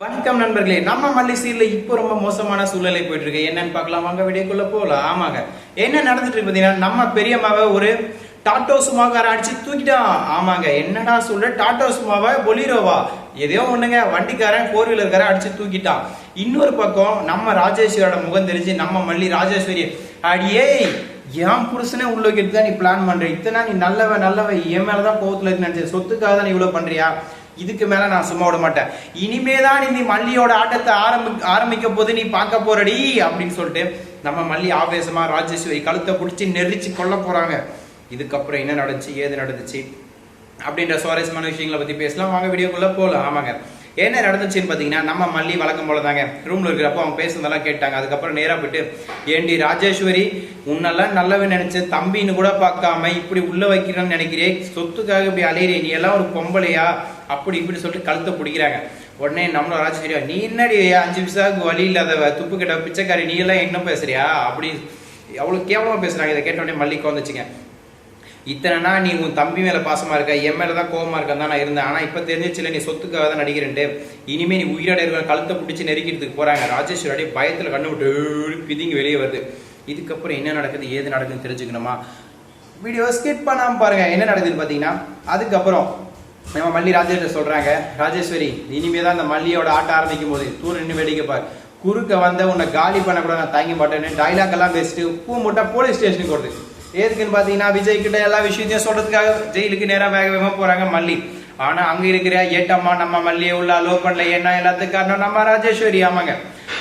வணக்கம் நண்பர்களே நம்ம மல்லிசீர்ல இப்போ ரொம்ப மோசமான சூழ்நிலை போயிட்டு இருக்கு என்னன்னு பார்க்கலாம். வாங்க வீடியோக்குள்ள போகலாம். ஆமாங்க. என்ன நடந்துட்டு இருக்கு பார்த்தீங்கன்னா நம்ம பெரியம்மாவை ஒரு டாட்டோ சுமாக்கார அடிச்சு தூக்கிட்டான் ஆமாங்க. என்னடா சொல்ற? டாட்டோ சுமாவை? பொலிரோவா? எதையோ ஒண்ணுங்க. வண்டிக்காரன் ஃபோர் வீலர்காரன் அடிச்சு தூக்கிட்டான். இன்னொரு பக்கம் நம்ம ராஜேஸ்வரியோட முகம் தெரிஞ்சு நம்ம மல்லி ராஜேஸ்வரி அடியே என் புருஷனே உள்ள வைக்கிறது தான் நீ பிளான் பண்ற. இத்தனை நீ நல்லவ நல்லவ என் மேலதான் கோவத்துல இருக்கு நினைச்சேன் சொத்துக்காக தான் நீ இவ்வளவு பண்றியா? இதுக்கு மேல நான் சும்மா விட மாட்டேன். இனிமே தான் நீ மல்லியோட ஆட்டத்தை ஆரம்பி ஆரம்பிக்க போது நீ பார்க்க போறடி அப்படின்னு சொல்லிட்டு நம்ம மல்லி ஆவேசமா ராஜேஸ்வரி கழுத்தை பிடிச்சி நெரிச்சு கொல்ல போறாங்க. இதுக்கப்புறம் என்ன நடந்துச்சு ஏது நடந்துச்சு அப்படின்ற சுவாரஸ்யமான விஷயங்களை பத்தி பேசலாம். வாங்க வீடியோக்குள்ள போகலாம் ஆமாங்க. என்ன நடந்துச்சுன்னு பார்த்தீங்கன்னா நம்ம மல்லி வழக்கம் போல தாங்க ரூம்ல இருக்கிறப்போ அவங்க பேசுனதெல்லாம் கேட்டாங்க. அதுக்கப்புறம் நேராக போயிட்டு ஏண்டி ராஜேஸ்வரி உன்னெல்லாம் நல்லவன் நினைச்ச தம்பின்னு கூட பார்க்காம இப்படி உள்ள வைக்கிறேன்னு நினைக்கிறே. சொத்துக்காக இப்படி அலையிறே நீ எல்லாம் ஒரு பொம்பளையா? அப்படி இப்படி சொல்லிட்டு கழுத்தை பிடிக்கிறாங்க. உடனே நம்மள சரியா நீ என்னடி அஞ்சு பிசாவுக்கு வழி இல்லாதவ துப்பு கிட்ட பிச்சைக்காரி நீ எல்லாம் என்ன பேசுறியா? அப்படி அவ்வளவு கேவலமா பேசுறாங்க. இதை கேட்ட உடனே வந்துச்சுங்க இத்தனை நாள் நீ உன் தம்பி மேல பாசமா இருக்க என் மேலே தான் கோபமாக இருக்க தான் நான் இருந்தேன். ஆனா இப்ப தெரிஞ்சிச்சுல நீ சொத்துக்காக தான் நடிக்கிறேன்ட்டு. இனிமே நீ உயிரோட இருக்கிற கழுத்தை பிடிச்சி நெருக்கிறதுக்கு போறாங்க. ராஜேஸ்வரி அப்படியே பயத்துல கண்ணு விட்டு பிதிங்கி வெளியே வருது. இதுக்கப்புறம் என்ன நடக்குது ஏது நடக்குதுன்னு தெரிஞ்சுக்கணுமா? வீடியோ ஸ்கிப் பண்ணாம பாருங்க. என்ன நடக்குதுன்னு பாத்தீங்கன்னா அதுக்கப்புறம் நம்ம மல்லி ராஜேஸ்வரி சொல்கிறாங்க ராஜேஸ்வரி இனிமே தான் இந்த மல்லியோட ஆட்டம் ஆரம்பிக்கும் போது தூர் நின்று வேடிக்கை பார். குறுக்க வந்த உன்னை காலி பண்ண கூட நான் தாங்கி மாட்டேன்னு டைலாக் எல்லாம் பேசிட்டு பூ மூட்டை போலீஸ் ஸ்டேஷனுக்கு வருது எதுக்குன்னு பார்த்தீங்கன்னா விஜய் கிட்ட எல்லா விஷயத்தையும் சொல்றதுக்காக ஜெயிலுக்கு நேராக வேக வேகமாக போகிறாங்க மல்லி. ஆனா அங்க இருக்கிற ஏட்டம்மா நம்ம மல்லியை உள்ள அலோ பண்ணல. ஏன்னா எல்லாத்துக்கும் காரணம் நம்ம ராஜேஸ்வரி. ஆமாங்க.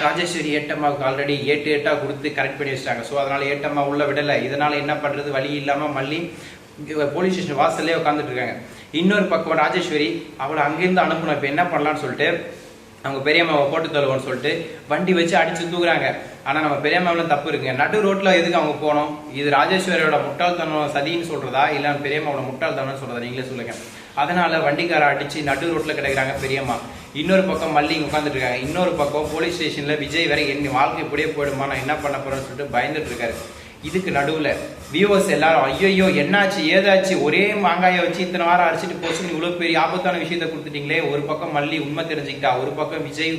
ராஜேஸ்வரி ஏட்டம்மாவுக்கு ஆல்ரெடி ஏட்டு ஏட்டா கொடுத்து கரெக்ட் பண்ணி வச்சிட்டாங்க. ஸோ அதனால ஏட்டம்மா உள்ள விடலை. இதனால என்ன பண்றது? வழி இல்லாம மல்லி போலீஸ் ஸ்டேஷன் வாசல்லே உட்காந்துட்டு இருக்காங்க. இன்னொரு பக்கம் ராஜேஸ்வரி அவளை அங்கேருந்து அனுப்பணும் இப்போ என்ன பண்ணலான்னு சொல்லிட்டு அவங்க பெரியம்மாவை போட்டு தள்ளுவோம்னு சொல்லிட்டு வண்டி வச்சு அடிச்சு தூக்குறாங்க. ஆனால் நம்ம பெரியம்மாவிலும் தப்பு இருக்குங்க. நடு ரோட்டில் எதுக்கு அவங்க போனோம்? இது ராஜேஸ்வரியோட முட்டாள்தனம் சதின்னு சொல்கிறதா இல்லை பெரியம்மாவோட முட்டாள்தனம்னு சொல்கிறதா நீங்களே சொல்லுங்க. அதனால வண்டிக்கார அடித்து நடு ரோட்டில் கிடைக்கிறாங்க பெரியம்மா. இன்னொரு பக்கம் மல்லி உட்காந்துட்டு இருக்காங்க. இன்னொரு பக்கம் போலீஸ் ஸ்டேஷனில் விஜய் வரை என் வாழ்க்கை இப்படியே போயிடுமா? நான் என்ன பண்ண போகிறேன்னு சொல்லிட்டு பயந்துட்டு இருக்காரு. இதுக்கு நடுவில் வியூவர்ஸ் எல்லாரும் ஐயோ என்னாச்சு ஏதாச்சு ஒரே மாங்காயை வச்சு இத்தனை வாரம் அரைச்சிட்டு போச்சு இவ்வளோ பெரிய ஆபத்தான விஷயத்த கொடுத்துட்டீங்களே? ஒரு பக்கம் மல்லி உண்மை தெரிஞ்சுக்கிட்டா ஒரு பக்கம் விஜய்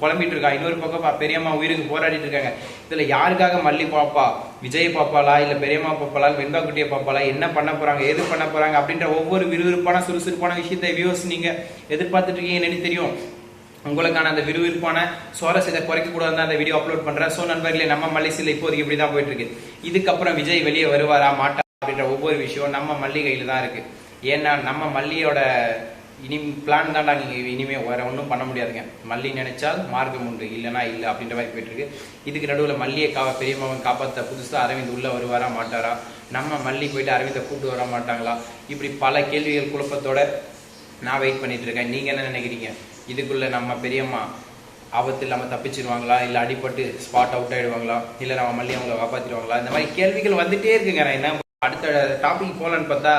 புலம்பிட்டு இருக்கா இன்னொரு பக்கம் பெரியம்மா உயிருக்கு போராடிட்டு இருக்காங்க. இதில் யாருக்காக மல்லி பாப்பா? விஜய் பாப்பாளா? இல்லை பெரியம்மா பாப்பாளா? வெண்பா குட்டியை பாப்பாளா? என்ன பண்ண போகிறாங்க எது பண்ண போகிறாங்க அப்படின்ற ஒவ்வொரு விறுவிறுப்பான சுறுசுறுப்பான விஷயத்தை வியூவர்ஸ் நீங்கள் எதிர்பார்த்துட்டு இருக்கீங்கன்னு தெரியும். உங்களுக்கான அந்த விறுவிறுப்பான சுவாரஸ்யத்தை குறைக்க கூடாது அந்த வீடியோ அப்லோட் பண்ணுறேன் ஸோ நண்பர்களே நம்ம மல்லிசில் இப்போதைக்கு இப்படி தான் போயிட்டு இருக்கு இதுக்கப்புறம் விஜய் வெளியே வருவாரா மாட்டா அப்படின்ற ஒவ்வொரு விஷயம் நம்ம மல்லிகையில் தான் இருக்கு. ஏன்னா நம்ம மல்லியோட இனி பிளான் தான்டா நீங்கள் இனிமே வேற ஒன்றும் பண்ண முடியாதுங்க. மல்லி நினைச்சால் மார்க்கம் உண்டு இல்லைனா இல்லை அப்படின்ற மாதிரி போயிட்டு இருக்கு இதுக்கு நடுவில் மல்லியை கா பெரியம்மாவன் காப்பாற்ற புதுசாக அரவிந்த் உள்ளே வருவாரா மாட்டாரா? நம்ம மல்லி போயிட்டு அரவிந்தை கூப்பிட்டு வர மாட்டாங்களா? இப்படி பல கேள்விகள் குழப்பத்தோட நான் வெயிட் பண்ணிட்டு இருக்கேன். என்ன நினைக்கிறீங்க? இதுக்குள்ளே நம்ம பெரியம்மா ஆபத்து இல்லாமல் தப்பிச்சிருவாங்களா? இல்லை அடிபட்டு ஸ்பாட் அவுட் ஆகிடுவாங்களா இல்லை நம்ம மல்லி அவங்கள காப்பாற்றிடுவாங்களா இந்த மாதிரி கேள்விகள் வந்துட்டே இருக்குங்க. நான் என்ன அடுத்த டாபிக் போகலான்னு பார்த்தா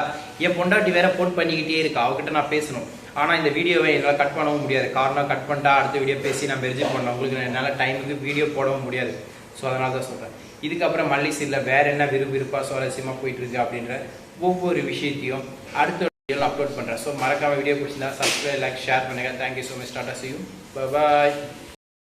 என் பொண்டாட்டி வேற போன் பண்ணிக்கிட்டே இருக்கா. அவகிட்ட நான் பேசணும். ஆனால் இந்த வீடியோவை என்னால் கட் பண்ணவும் முடியாது. காரணம் கட் பண்ணிட்டா அடுத்த வீடியோ பேசி நான் ரிஜெக்ட் பண்ணேன் உங்களுக்கு என்னால் டைமுக்கு வீடியோ போடவும் முடியாது. ஸோ அதனால தான் சொல்கிறேன் இதுக்கப்புறம் மல்லி சீரில் வேற என்ன விறுவிறுப்பாக சுவாரஸ்யமாக போயிட்டு இருக்கு அப்படின்ற ஒவ்வொரு விஷயத்தையும் அடுத்த வீடியோவில் அப்லோட் பண்ணுறேன் ஸோ மறக்காமல் வீடியோ பிடிச்சிருந்தா சப்ஸ்கிரைப் லைக் ஷேர் பண்ணுங்கள் thank you so much tata see you bye